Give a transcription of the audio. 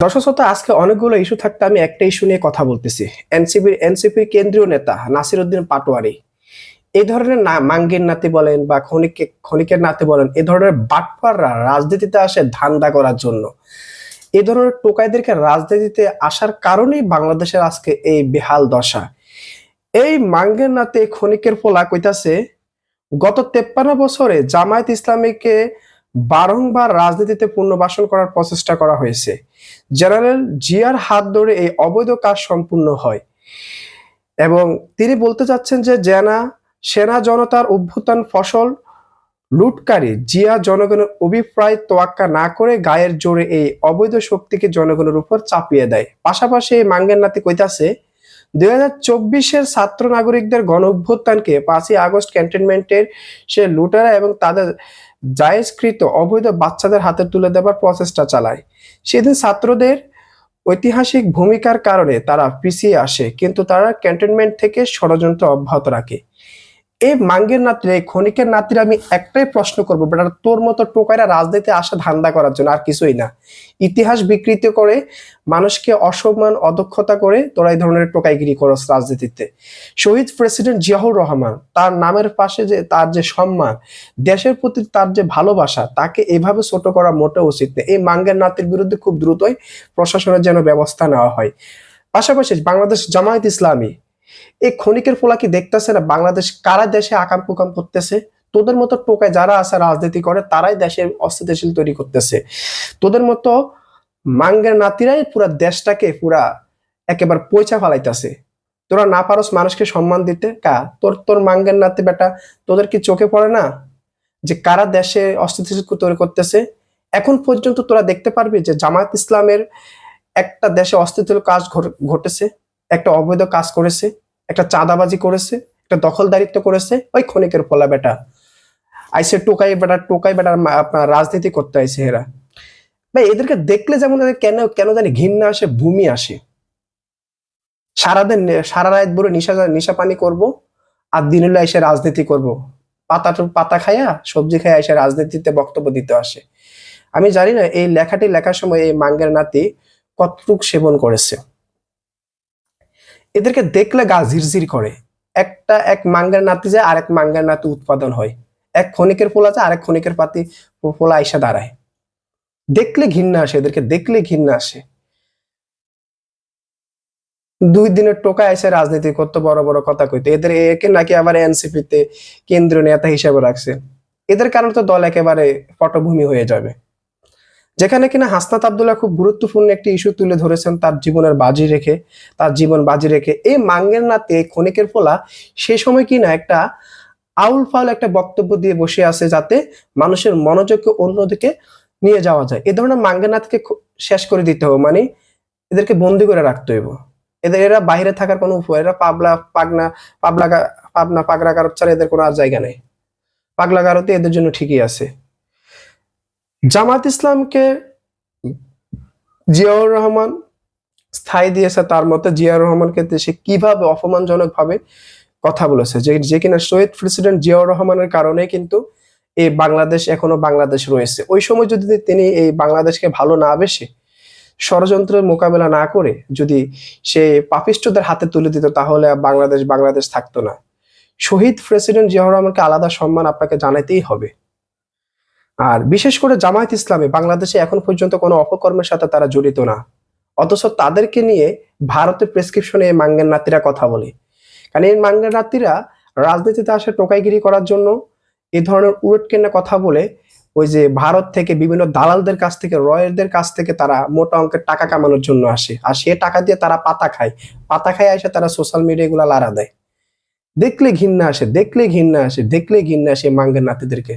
দর্শক শ্রোতা, আজকে অনেকগুলো ইস্যু থাকতে আমি একটা ইস্যু নিয়ে কথা বলতেছি। এনসিপির এনসিপির কেন্দ্রীয় নেতা নাসির উদ্দিন পাটোয়ারি এই ধরনের না মাঙ্গের নাতি বলেন বা ক্ষণিক ক্ষণিকের নাতি বলেন এ ধরনের বাটপাররা রাজনীতিতে আসে ধান্দা করার জন্য। এ ধরনের টোকাইদেরকে রাজনীতিতে আসার কারণেই বাংলাদেশের আজকে এই বেহাল দশা। এই মাঙ্গের নাতে ক্ষণিকের পোলা কইতাছে গত তেপ্পান্ন বছরে জামায়াত ইসলামীকে বারংবার রাজনীতিতে পুনর্বাসন করার প্রচেষ্টা করা হয়েছে। জেনারেল জিয়ার হাত ধরে এই অবৈধ কাজ সম্পূর্ণ হয়। এবং তিনি বলতে চাচ্ছেন যে জেনা, সেনা জনতার অভ্যুত্থান ফসল লুটকারী। জিয়া জনগণের অভিপ্রায় তোয়াক্কা না করে গায়ের জোরে এই অবৈধ শক্তিকে জনগণের উপর চাপিয়ে দেয়। পাশাপাশি এই মাঙ্গের নাতি কইতাছে দুই হাজার চব্বিশের ছাত্র নাগরিকদের গণ অভ্যুত্থানকে পাঁচই আগস্ট ক্যান্টনমেন্টের সে লুটেরা এবং তাদের জায়েজকৃত অবৈধ বাচ্চাদের হাতে তুলে দেবার প্রচেষ্টা চালায়। সেদিন ছাত্রদের ঐতিহাসিক ভূমিকার কারণে তারা পিছিয়ে আসে, কিন্তু তারা ক্যান্টনমেন্ট থেকে ষড়যন্ত্র অব্যাহত রাখে। এই মাঙ্গের নাতিরা, এই ক্ষণিকের নাতিরা আমি একটাই প্রশ্ন করব, বেটা, তোর মতো টোকাইরা রাজনীতি আসা ধান্দা করার জন্য আর কিছুই না। ইতিহাস বিকৃত করে, মানুষকে অসম্মান, অদক্ষতা করে তোরা এই ধরনের টোকাইগিরি করস রাজনীতিতে। শহীদ প্রেসিডেন্ট জিয়াউর রহমান, তার নামের পাশে যে তার যে সম্মান, দেশের প্রতি তার যে ভালোবাসা, তাকে এভাবে ছোট করা মোটেও উচিত নেই এই মাঙ্গের নাতির বিরুদ্ধে খুব দ্রুতই প্রশাসনের যেন ব্যবস্থা নেওয়া হয়। পাশাপাশি বাংলাদেশ জামায়াত ইসলামী এই ক্ষণিকের ফোলা কি দেখতেছে না? বাংলাদেশ কারা দেশে আকাম কুকাম করতেছে? তোদের মতো টোকায় যারা আছে, রাজনীতি করে, তারাই দেশের অস্থিতিশীল তৈরি করতেছে। তোদের মতো মাঙ্গের নাতিরাই পুরা দেশটাকে পুরা একেবারে পয়সা ফালাইতেছে। তোরা না পারস মানুষকে সম্মান দিতে। কা, তোর তোর মাঙ্গের নাতি বেটা, তোদের কি চোখে পড়ে না? যে কারা দেশে অস্থিতিশীল তৈরি করতেছে? এখন পর্যন্ত তোরা দেখতে পারবি যে জামায়াত ইসলামের একটা দেশে অস্থিতিশীল কাজ ঘট- ঘটেছে। একটা অবৈধ কাজ করেছে, একটা চাঁদাবাজি করেছে, একটা দখলদারিত্ব করেছে, ওই ক্ষণিকের ফলা বেটা। আইসে টোকাই বেটা টোকাই বেটা আপনার রাজনীতি করতে আইসে এরা। ভাই, এদেরকে দেখলে যেমন কেন কেন জানি ঘৃণা আসে, ভূমি আসে। সারাদিন, সারা রাত ভরে নিশা নিশা পানি করব আর দিন হলে এসে রাজনীতি করব। পাতা পাতা খাইয়া, সবজি খাইয়া এসে রাজনীতিতে বক্তব্য দিতে আসে। আমি জানি না, এই লেখাটি লেখার সময় এই মাঙ্গের নাতি কতটুক সেবন করেছে। এদেরকে দেখলে গা ঝিরঝির করে। একটা এক মাঙ্গের নাতি যায়, আরেক মাঙ্গের নাতি উৎপাদন হয়। এক ক্ষণিকের পোলা যায়, আরেক ক্ষণিকের পাতি পোলা আইসা দাঁড়ায়। দেখলে ঘৃণা আসে, এদেরকে দেখলে ঘৃণা আসে। দুই দিনের টোকা এসে রাজনীতি করতে, বড় বড় কথা কইতে। এদের একে নাকি আবার এনসিপিতে কেন্দ্রীয় নেতা হিসেবে রাখছে। এদের কারণে তো দল একেবারে পটভূমি হয়ে যাবে। যেখানে কিনা হাসনাত আবদুল্লাহ খুব গুরুত্বপূর্ণ একটি ইস্যু তুলে ধরেছেন তার জীবনের বাজি রেখে, তার জীবন বাজি রেখে। এই মাঙ্গের নাতে, ক্ষণিকের ফোলা, সে সময় কিনা একটা আউল ফাউল একটা বক্তব্য দিয়ে বসে আছে যাতে মানুষের মনোযোগকে অন্যদিকে নিয়ে যাওয়া যায়। এ ধরনের মাঙ্গের নাথকে খু- শেষ করে দিতে হবে মানে এদেরকে বন্দি করে রাখতে হইব। এদের এরা বাইরে থাকার কোনো উপায়, এরা পাবলা, পাগনা পাবলা পাবনা, পাগড়া গারত ছাড়া এদের কোনো আর জায়গা নেই। পাগলা গারতে এদের জন্য ঠিকই আছে। জামাত ইসলামকে জিয়াউর রহমান স্থায়ী দিয়েছে তার মতে জিয়াউর রহমানকে সে কীভাবে অপমানজনক ভাবে কথা বলেছে? যে যে কিনা শহীদ প্রেসিডেন্ট জিয়াউর রহমানের কারণে কিন্তু এই বাংলাদেশ এখনও বাংলাদেশ রয়েছে। ওই সময় যদি তিনি এই বাংলাদেশকে ভালো না বেসে ষড়যন্ত্রের মোকাবেলা না করে যদি সে পাপিষ্টদের হাতে তুলে দিত, তাহলে বাংলাদেশ বাংলাদেশ থাকতো না। শহীদ প্রেসিডেন্ট জিয়াউর রহমানকে আলাদা সম্মান আপনাকে জানাইতেই হবে। আর বিশেষ করে জামায়াত ইসলামে বাংলাদেশে এখন পর্যন্ত কোনো অপকর্মের সাথে তারা জড়িত না। অথচ তাদেরকে নিয়ে ভারতের প্রেসক্রিপশনে এই মাঙ্গের নাতিরা কথা বলে। কারণ এই মাঙ্গের নাতিরা রাজনীতিতে আসে টোকাইগিরি করার জন্য এই ধরনের উলট কেনা কথা বলে, ওই যে ভারত থেকে বিভিন্ন দালালদের কাছ থেকে রয়েরদের কাছ থেকে তারা মোটা অঙ্কের টাকা কামানোর জন্য আসে। আর সে টাকা দিয়ে তারা পাতা খায়। পাতা খায় এসে তারা সোশ্যাল মিডিয়া গুলা লাড়া দেয়। দেখলে ঘৃণা আসে দেখলে ঘৃণা আসে দেখলে ঘৃণা আসে মাঙ্গের নাতিদেরকে।